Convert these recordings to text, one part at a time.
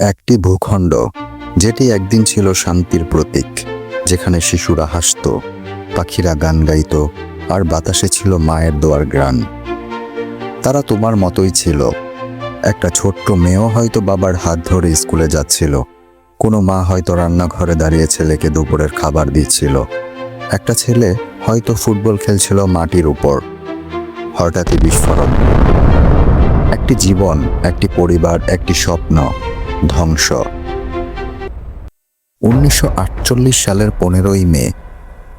একটি ভূখণ্ড, যেটি একদিন ছিল শান্তির প্রতীক, যেখানে শিশুরা হাসত, পাখিরা গান গাইত, আর বাতাসে ছিল মায়ের দোয়ার গ্রান তারা তোমার মতোই ছিল। একটা ছোট্ট মেয়েও হয়তো বাবার হাত ধরে স্কুলে যাচ্ছিল। কোনো মা হয়তো রান্নাঘরে দাঁড়িয়ে ছেলেকে দুপুরের খাবার দিচ্ছিল। একটা ছেলে হয়তো ফুটবল খেলছিল মাটির উপর। হঠাৎই বিস্ফোরণ। একটি জীবন, একটি পরিবার, একটি স্বপ্ন। ধ্বংস। উনিশশো আটচল্লিশ সালের পনেরোই মে,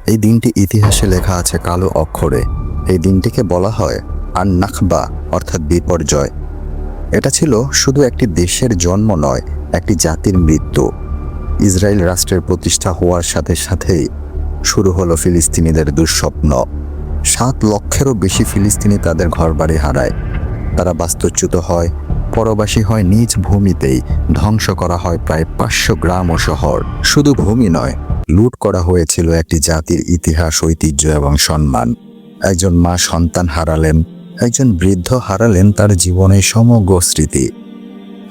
এই দিনটি ইতিহাসে লেখা আছে কালো অক্ষরে। এই দিনটিকে বলা হয় আর নাখবা অর্থাৎ বিপর্যয়। এটা ছিল শুধু একটি দেশের জন্ম নয়, একটি জাতির মৃত্যু। ইসরায়েল রাষ্ট্রের প্রতিষ্ঠা হওয়ার সাথে সাথেই শুরু হলো ফিলিস্তিনিদের দুঃস্বপ্ন। সাত লক্ষেরও বেশি ফিলিস্তিনি তাদের ঘরবাড়ি হারায়। তারা বাস্তুচ্যুত হয় পরবাসী হয় নিজ ভূমিতেই। ধ্বংস করা হয় প্রায় পাঁচশো গ্রাম ও শহর। শুধু ভূমি নয়, লুট করা হয়েছিল একটি জাতির ইতিহাস, ঐতিহ্য এবং সম্মান। একজন মা সন্তান হারালেন, একজন বৃদ্ধ হারালেন তার জীবনের সমগ্র স্মৃতি।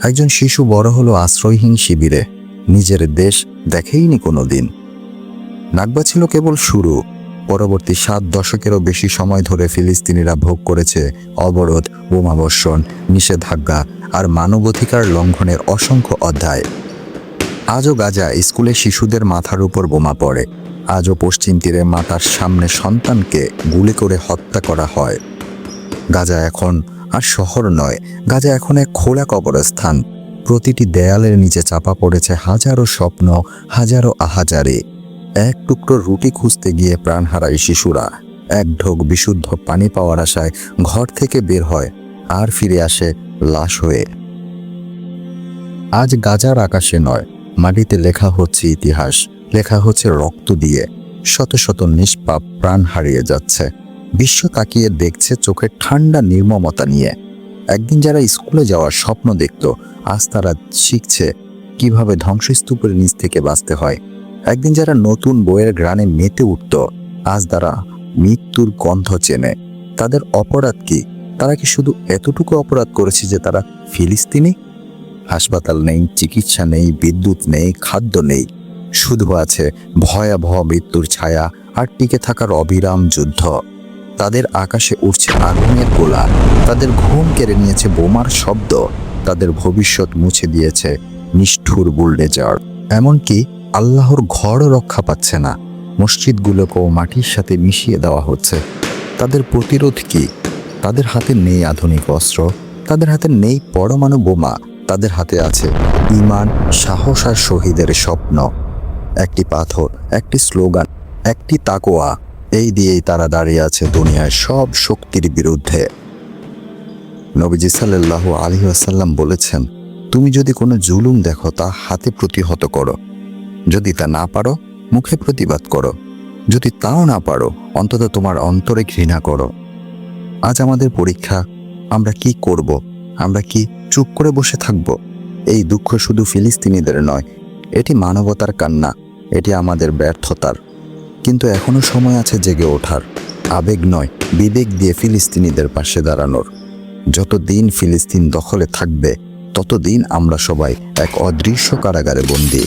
একজন শিশু বড় হলো আশ্রয়হীন শিবিরে, নিজের দেশ দেখেইনি কোনোদিন। নাগবা ছিল কেবল শুরু পরবর্তী সাত দশকেরও বেশি সময় ধরে ফিলিস্তিনিরা ভোগ করেছে অবরোধ, বোমাবর্ষণ, নিষেধাজ্ঞা আর মানবাধিকার লঙ্ঘনের অসংখ্য অধ্যায়। আজও গাজা স্কুলে শিশুদের মাথার উপর বোমা পড়ে। আজও পশ্চিম তীরে মাতার সামনে সন্তানকে গুলি করে হত্যা করা হয়। গাজা এখন আর শহর নয়, গাজা এখন এক খোলা কবরস্থান। প্রতিটি দেয়ালের নিচে চাপা পড়েছে হাজারো স্বপ্ন, হাজারো আহাজারে। এক টুকরো রুটি খুঁজতে গিয়ে প্রাণ হারায় শিশুরা। এক ঢোক বিশুদ্ধ পানি পাওয়ার আশায় ঘর থেকে বের হয় আর ফিরে আসে লাশ হয়ে। আজ গাজার আকাশে নয়, মাটিতে লেখা হচ্ছে ইতিহাস, লেখা হচ্ছে রক্ত দিয়ে। শত শত নিষ্পাপ প্রাণ হারিয়ে যাচ্ছে। বিশ্ব তাকিয়ে দেখছে চোখের ঠান্ডা নির্মমতা নিয়ে। একদিন যারা স্কুলে যাওয়ার স্বপ্ন দেখত, আজ তারা শিখছে কীভাবে ধ্বংসস্তূপের নিচ থেকে বাঁচতে হয়। একদিন যারা নতুন বইয়ের গ্রানে মেতে উঠত, আজ তারা মৃত্যুর গন্ধ চেনে। তাদের অপরাধ কি? তারা কি শুধু এতটুকু অপরাধ করেছে যে তারা ফিলিস্তিনি? হাসপাতাল নেই, চিকিৎসা নেই, বিদ্যুৎ নেই, খাদ্য নেই। শুধু আছে ভয়াবহ মৃত্যুর ছায়া আর টিকে থাকার অবিরাম যুদ্ধ। তাদের আকাশে উঠছে আগুনের গোলা তাদের ঘুম কেড়ে নিয়েছে বোমার শব্দ। তাদের ভবিষ্যৎ মুছে দিয়েছে নিষ্ঠুর বুলডেজার। এমনকি আল্লাহর ঘরও রক্ষা পাচ্ছে না। মসজিদগুলোকেও মাটির সাথে মিশিয়ে দেওয়া হচ্ছে। তাদের প্রতিরোধ কি? তাদের হাতে নেই আধুনিক অস্ত্র, তাদের হাতে নেই পরমাণু বোমা, তাদের হাতে আছে ইমান সাহস আর শহীদের স্বপ্ন। একটি পাথর, একটি স্লোগান, একটি তাকোয়া এই দিয়েই তারা দাঁড়িয়ে আছে দুনিয়ার সব শক্তির বিরুদ্ধে। নবীজি সাল্লাহ আলী আসাল্লাম বলেছেন, তুমি যদি কোনো জুলুম দেখো, তা হাতে প্রতিহত করো। যদি তা না পারো, মুখে প্রতিবাদ করো। যদি তাও না পারো, অন্তত তোমার অন্তরে ঘৃণা করো। আজ আমাদের পরীক্ষা, আমরা কি করব? আমরা কি চুপ করে বসে থাকব? এই দুঃখ শুধু ফিলিস্তিনিদের নয়, এটি মানবতার কান্না, এটি আমাদের ব্যর্থতার। কিন্তু এখনও সময় আছে জেগে ওঠার। আবেগ নয়, বিবেক দিয়ে ফিলিস্তিনিদের পাশে দাঁড়ানোর। যতদিন ফিলিস্তিন দখলে থাকবে, ততদিন আমরা সবাই এক অদৃশ্য কারাগারে বন্দী।